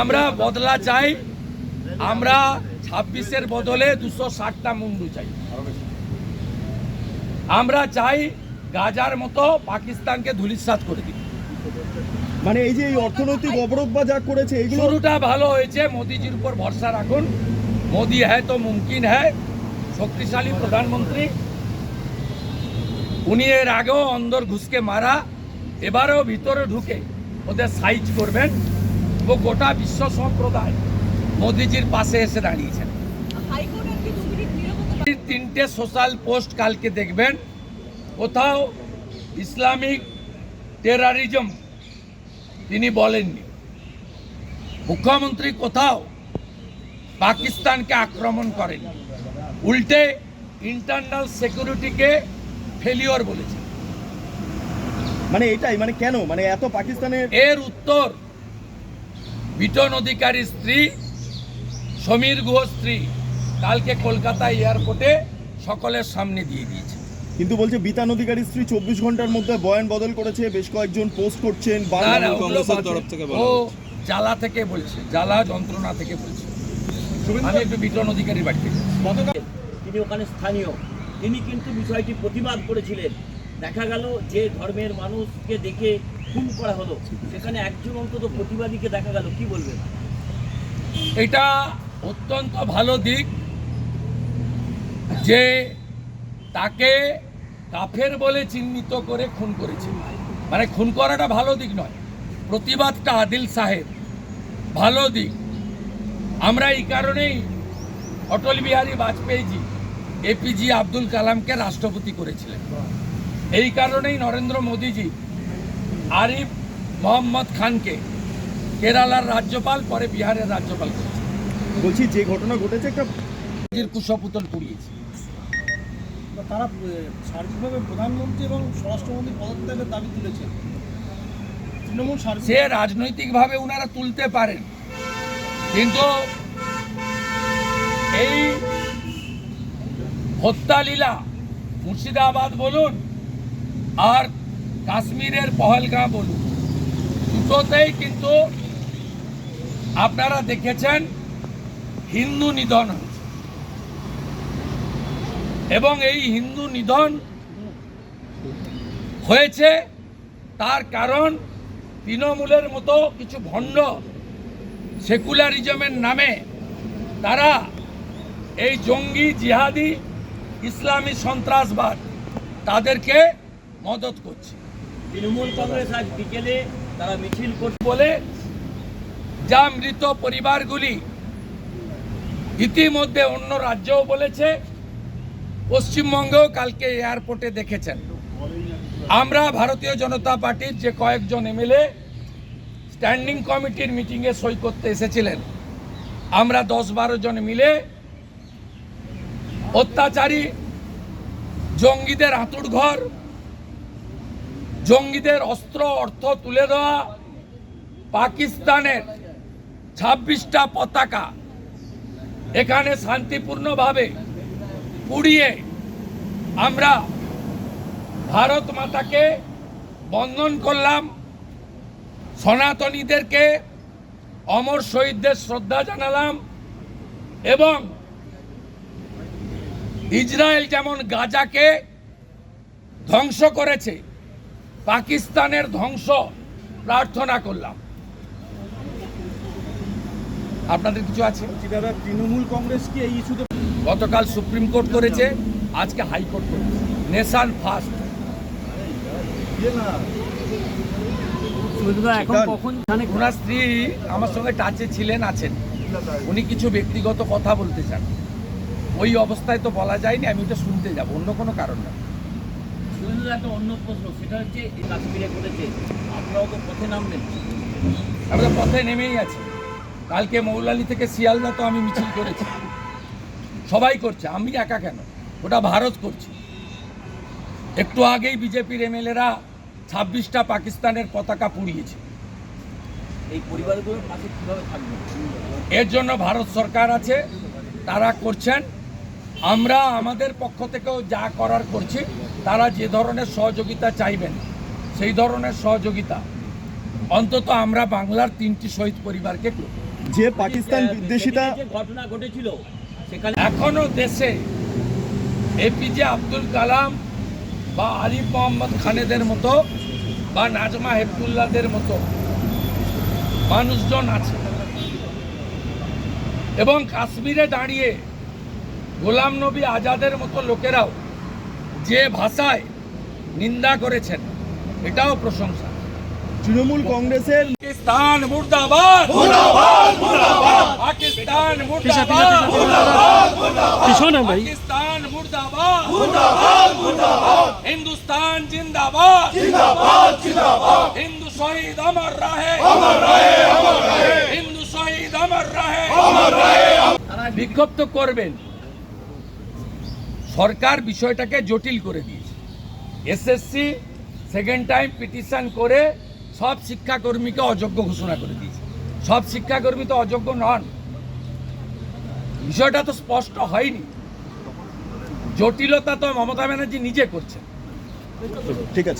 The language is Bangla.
আমরা বদলা চাই। আমরা ছাব্বিশের বদলে দুশো ষাটটা মুন্ডু চাই। আমরা চাই গাজার মতো পাকিস্তানকে ধুলিসাৎ করে দিই মানে এই যে এই অর্থনৈতিক অবরোধ বা যা করেছে শুরুটা ভালো হয়েছে মোদিজির উপর ভরসা রাখুন। মোদি হ্যায় তো মুমকিন হ্যায় শক্তিশালী প্রধানমন্ত্রী। উনি এর আগেও অন্দর ঘুষকে মারা এবারেও ভিতরে ঢুকে ওদের সাইজ করবেন। ও গোটা বিশ্ব সম্প্রদায় মোদিজির পাশে এসে দাঁড়িয়েছেন। তিনটে সোশ্যাল পোস্ট কালকে দেখবেন। কোথাও ইসলামিক টেরারিজম তিনি বলেননি। মুখ্যমন্ত্রী কোথাও পাকিস্তানকে আক্রমণ করেন। উল্টে ইন্টারনাল সিকিউরিটিকে ফেলিওর বলেছে। মানে এটাই মানে কেন? মানে এত পাকিস্তানের এর উত্তর বিটন অধিকারীর স্ত্রী সমীর গুহ স্ত্রী কালকে কলকাতা এয়ারপোর্টে সকলের সামনে দিয়ে দিয়েছে। কিন্তু বলছে বিতান অধিকারী স্ত্রী চব্বিশ ঘণ্টার মধ্যে বয়ান বদল করেছে বেশ কয়েকজন পোস্ট করছেন ও জ্বালা থেকে বলছে জ্বালা যন্ত্রণা থেকে বলছে। আমি একটু বিটন অধিকারীর বাড়িতে। তিনি ওখানে স্থানীয়। তিনি কিন্তু বিষয়টি প্রতিবাদ করেছিলেন। দেখা গেল যে ধর্মের মানুষকে দেখে খুন করা হলো, সেখানে একজন অন্তত প্রতিবাদীকে দেখা গেল, কি বলবেন? এটা অত্যন্ত ভালো দিক যে তাকে কাফের বলে চিহ্নিত করে খুন করেছে। মানে খুন করাটা ভালো দিক নয়, প্রতিবাদটা আদিল সাহেব। ভালো দিক। আমরা এই কারণেই অটল বিহারী বাজপেয়ীজি এপিজি আব্দুল কালামকে রাষ্ট্রপতি করেছিলেন। এই কারণেই নরেন্দ্র মোদীজি আরিফ মোহাম্মদ খানকে কেরালার রাজ্যপাল পরে বিহারের রাজ্যপাল করেছে। বলছি যে ঘটনা ঘটেছে একটা নিজের কুশপুতল পুড়িয়েছে তারা সার্বিকভাবে প্রধানমন্ত্রী এবং স্বরাষ্ট্রমন্ত্রী পদত্যাগের দাবি তুলেছেন। তৃণমূল সে রাজনৈতিকভাবে ওনারা তুলতে পারেন। কিন্তু এই হত্যালীলা মুর্শিদাবাদ বলুন আর কাশ্মীরের পহলগাঁ বলুন। দুটোতেই কিন্তু আপনারা দেখেছেন হিন্দু নিধন এবং এই হিন্দু নিধন হয়েছে তার কারণ তৃণমূলের মতো কিছু ভণ্ড সেকুলারিজমের নামে তারা এই জঙ্গি জিহাদি ইসলামী সন্ত্রাসবাদ তাদেরকে মদত করছে। তৃণমূল কংগ্রেস আজ বিকেলে তারা মিছিল করছে বলে যা মৃত পরিবারগুলি ইতিমধ্যে অন্য রাজ্যও বলেছে, পশ্চিমবঙ্গেও কালকে এয়ারপোর্টে দেখেছেন। আমরা ভারতীয় জনতা পার্টির যে কয়েকজন এমএলএ স্ট্যান্ডিং কমিটির মিটিংয়ে সই করতে এসেছিলেন। আমরা দশ বারো জন মিলে অত্যাচারী জঙ্গিদের আঁতুড় ঘর জঙ্গিদের অস্ত্র, অর্থ তুলে দেওয়া পাকিস্তানের ছাব্বিশটা পতাকা। এখানে শান্তিপূর্ণভাবে পুড়িয়ে আমরা ভারত মাতাকে বন্ধন করলাম। সনাতনীদেরকে অমর শহীদদের শ্রদ্ধা জানালাম এবং ইসরায়েল যেমন গাজাকে ধ্বংস করেছে পাকিস্তানের ধ্বংস প্রার্থনা করলাম। আপনাদের কিছু আছে? দাদা তৃণমূল কংগ্রেস কি এই ইস্যুতে গতকাল সুপ্রিম কোর্ট করেছে আজকে হাইকোর্ট করেছে। নেশান ফার্স্ট এখন কখন জানে ওনার স্ত্রী আমার সঙ্গে টাচে ছিলেন আছেন। উনি কিছু ব্যক্তিগত কথা বলতে চান। ওই অবস্থায় তো বলা যায়নি আমি ওটা শুনতে যাব অন্য কোনো কারণ না। শুধু একটা অন্য প্রশ্ন সেটা হচ্ছে কাশ্মীরে আপনারাও তো পথে নামবেন আমরা পথে নেমেই আছি। কালকে মৌলালি থেকে শিয়ালদা তো আমি মিছিল করেছি। সবাই করছে আমি একা কেন? ওটা ভারত করছে। একটু আগেই বিজেপির এমএলএরা ছাব্বিশটা পাকিস্তানের পতাকা পুড়িয়েছে। এই পরিবারগুলোর পাশে কীভাবে থাকবেন এর জন্য ভারত সরকার আছে তারা করছেন। আমরা আমাদের পক্ষ থেকেও যা করার করছি তারা যে ধরনের সহযোগিতা চাইবেন সেই ধরনের সহযোগিতা। অন্তত আমরা বাংলার তিনটি শহীদ পরিবারকে যে পাকিস্তান বিদ্বেষিতা ঘটনা ঘটেছিল সেখানে এখনও দেশে এপিজে আব্দুল কালাম বা আরিফ মোহাম্মদ খানেদের মতো বা নাজমা হেফতুল্লাদের মতো মানুষজন আছে। এবং কাশ্মীরে দাঁড়িয়ে গোলাম নবী আজাদের মতো লোকেরাও যে ভাষায় নিন্দা করেছেন এটাও প্রশংসা। তৃণমূল কংগ্রেসের পাকিস্তান হিন্দুস্তান হিন্দু শহীদ অমর রাহে। হিন্দু শহীদ অমর রাহে। বিক্ষোভ তো করবেন। সরকার বিষয়টাকে জটিল করে দিয়েছে। এসএসসি সেকেন্ড টাইম পিটিশন করে সব শিক্ষাকর্মীকে অযোগ্য ঘোষণা করে দিয়েছে। সব শিক্ষাকর্মী তো অযোগ্য নন। বিষয়টা তো স্পষ্ট হয়নি। জটিলতা তো মমতা ব্যানার্জি নিজে করছেন। ঠিক আছে।